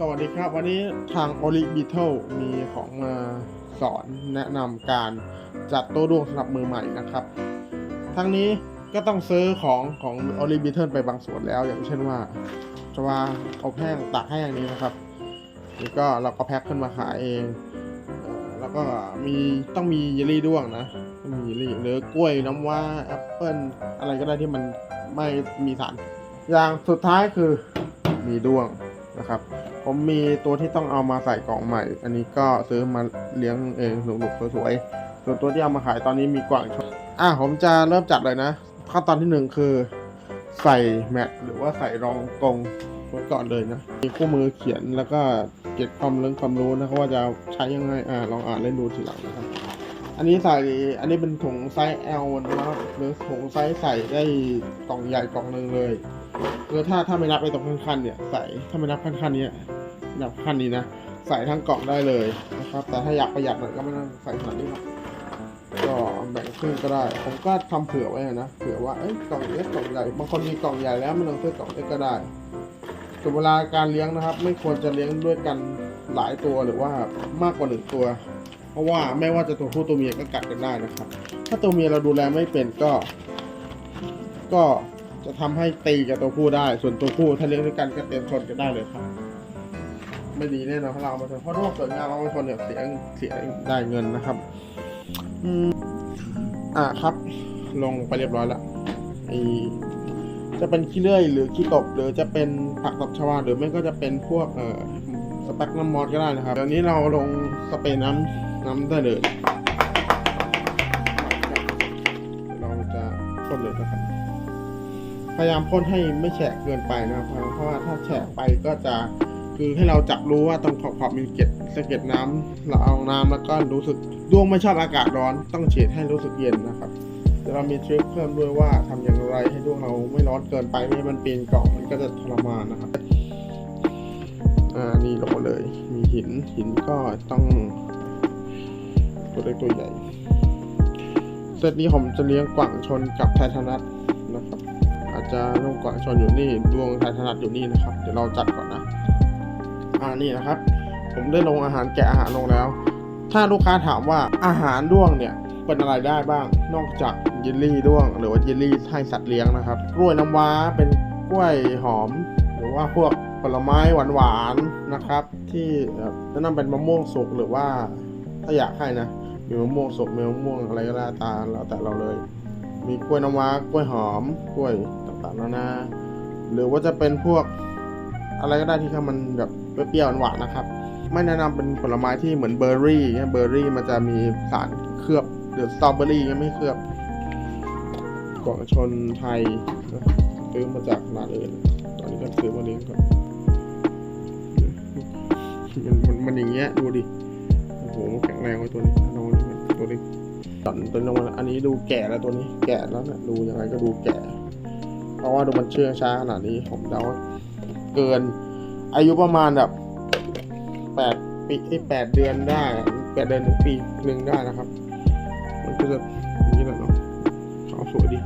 สวัสดีครับ วันนี้ทาง o l i b e t l e มีของมาสอนแนะนำการจัดโต๊ะดวงสำหรับมือใหม่นะครับ ทั้งนี้ก็ต้องซื้อของของ o l i b e t l e ไปบางส่วนแล้ว อย่างเช่นว่าจะว่าอบแห้งตากแห้งนี้นะครับนี่ก็เราก็แพ็คขึ้นมาขายเองแล้วก็มีต้องมีเยลลี่ด้วงนะมีเยลลี่หรือกล้วยน้ำว้าแอปเปิ้ลอะไรก็ได้ที่มันไม่มีสารอย่างสุดท้ายคือมีด้วงนะครับ ผมมีตัวที่ต้องเอามาใส่กล่องใหม่ อันนี้ก็ซื้อมาเลี้ยงเองหนุกๆสวยๆส่วนตัวที่เอามาขายตอนนี้มีกว่างชอะผมจะเริ่มจัดเลยนะ ขั้นตอนที่หนึ่งคือ ใส่แมทหรือว่าใส่รองกงไว้ก่อนเลยนะ มีคู่มือเขียนแล้วก็เก็บความเรื่องความรู้นะครับว่าจะใช้ยังไงอ่าลองอ่านเล่นดูทีหลังนะครับ อันนี้ใส่ อันนี้เป็นถุงไซส์ L นะครับหรือถุงไซส์ใส่ได้กล่องใหญ่กล่องหนึ่งเลยคือถ้าถ้าไม่นับไอ้ตรงขั้นๆเนี่ยใส่ถ้าไม่นับขั้นๆเนี้ยนับขั้นนี้นะใส่ทั้งกล่องได้เลยนะครับ แต่ถ้าอยากประหยัดหน่อยก็ไม่ต้องใส่ขนาดนี้ครับก็แบ่งครึ่งก็ได้ ผมก็ทำเผื่อไว้นะเผื่อว่าเอ้ยกล่องเล็กกล่องใหญ่บางคนมีกล่องใหญ่แล้วไม่ต้องซื้อกล่องเล็กก็ได้ส่วนเวลาการเลี้ยงนะครับ ไม่ควรจะเลี้ยงด้วยกันหลายตัวหรือว่ามากกว่าหนึ่งตัว เพราะว่าไม่ว่าจะตัวผู้ตัวเมียก็กัดกันได้นะครับ ถ้าตัวเมียเราดูแลไม่เป็นก็ ก็จะทำให้ตีกับตัวผู้ได้ ส่วนตัวผู้ถ้าเลี้ยงด้วยกันก็เตรียมชนกันได้เลยครับ ไม่ดีแน่นอนถ้าเราเอามาชนเพราะถ้าสวยงามเอามาชนเนี่ยเสียเสียได้เงินนะครับ อืมอ่าครับ ลงไปเรียบร้อยแล้วไอจะเป็นขี้เลื่อยหรือขี้ตบหรือจะเป็นผักตบชวาหรือไม่ก็จะเป็นพวกเอ่อสเปกน้ำมอสก็ได้นะครับเดี๋ยวนี้เราลงสเปรย์น้ำ น้ำได้เลยเราจะพ่นเลยนะครับ พยายามพ่นให้ไม่แฉะเกินไปนะครับเพราะว่าถ้าแฉะไปก็จะคือให้เราจับรู้ว่าตรงขอบขอบมีเกล็ดสะเก็ดน้ำเราเอาน้ำแล้วก็รู้สึกดวงไม่ชอบอากาศร้อน ต้องเฉดให้รู้สึกเย็นนะครับเดี๋ยวเรามีทริคเพิ่มด้วยว่าทำอย่างไรให้ดวงเราไม่ร้อนเกินไปไม่ให้มันปีนกล่องมันก็จะทรมานนะครับอ่านี่ลงมาเลย มีหินหินก็ต้อง ตัวเล็กตัวใหญ่เซตนี้ผมจะเลี้ยงกว่างชนกับไททานัสนะครับ อาจจะลงกว่างชนอยู่นี่ดวงไทยถนัดอยู่นี่นะครับ เดี๋ยวเราจัดก่อนนะ อ่านี่นะครับ ผมได้ลงอาหารแกะอาหารลงแล้ว ถ้าลูกค้าถามว่าอาหารด้วงเนี่ยเป็นอะไรได้บ้าง นอกจากเยลลี่ด้วง หรือว่าเยลลี่ให้สัตว์เลี้ยงนะครับ กล้วยน้ำว้าเป็นกล้วยหอม หรือว่าพวกผลไม้หวานๆนะครับ ที่แนะนำเป็นมะม่วงสุกหรือว่าถ้าอยากให้นะ มีมะม่วงสุกมีมะม่วงอะไรก็ได้ตาแล้วแต่เราเลย มีกล้วยน้ำว้ากล้วยหอมกล้วยต่างๆนานาหรือว่าจะเป็นพวกอะไรก็ได้ที่ทำมันแบบเปรี้ยวหวานนะครับ ไม่แนะนำเป็นผลไม้ที่เหมือนเบอร์รี่เนี่ยเบอร์รี่มันจะมีสารเคลือบหรือสตรอเบอรี่ยังไม่เคลือบกล่องชนไทยซื้อมาจากร้านอื่นตอนนี้ก็ซื้อมาเลี้ยงก่อนมันมันมันอย่างเงี้ยดูดิ โหแข็งแรงไว้ตัวนี้นอนตัวนี้ตอนตัวน้อันนี้ดูแก่แล้วตัวนี้ แก่แล้วนะดูยังไงก็ดูแก่ เพราะว่าดูมันเชื่องช้าขนาดนี้ผมเดาเกิน อายุประมาณแบบแปดปีแปดเดือนได้แปดเดือนถึงปีหนึ่งได้นะครับ มันก็จะอย่างนี้แหละเนาะขาสวยดี